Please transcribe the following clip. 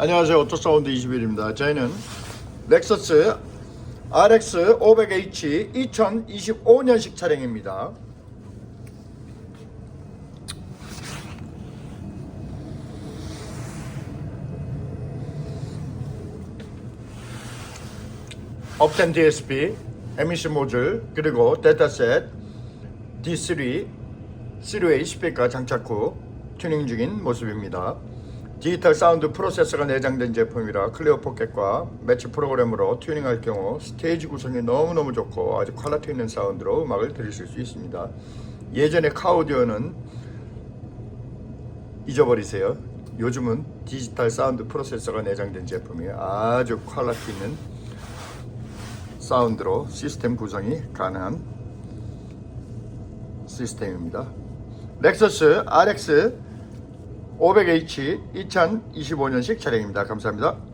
안녕하세요. 오토사운드 21입니다. 저희는 렉서스 RX 500H 2025년식 차량입니다. 업텐 DSP, 에미션 모듈, 그리고 데이터셋, D3, 3웨이 스피커 장착 후 튜닝 중인 모습입니다. 디지털 사운드 프로세서가 내장된 제품이라 클리어 포켓과 매치 프로그램으로 튜닝할 경우 스테이지 구성이 너무너무 좋고 아주 퀄리티 있는 사운드로 음악을 들으실 수 있습니다. 예전에 카오디오는 잊어버리세요. 요즘은 디지털 사운드 프로세서가 내장된 제품이 아주 퀄리티 있는 사운드로 시스템 구성이 가능한 시스템입니다. 렉서스 RX 500H 2025년식 차량입니다. 감사합니다.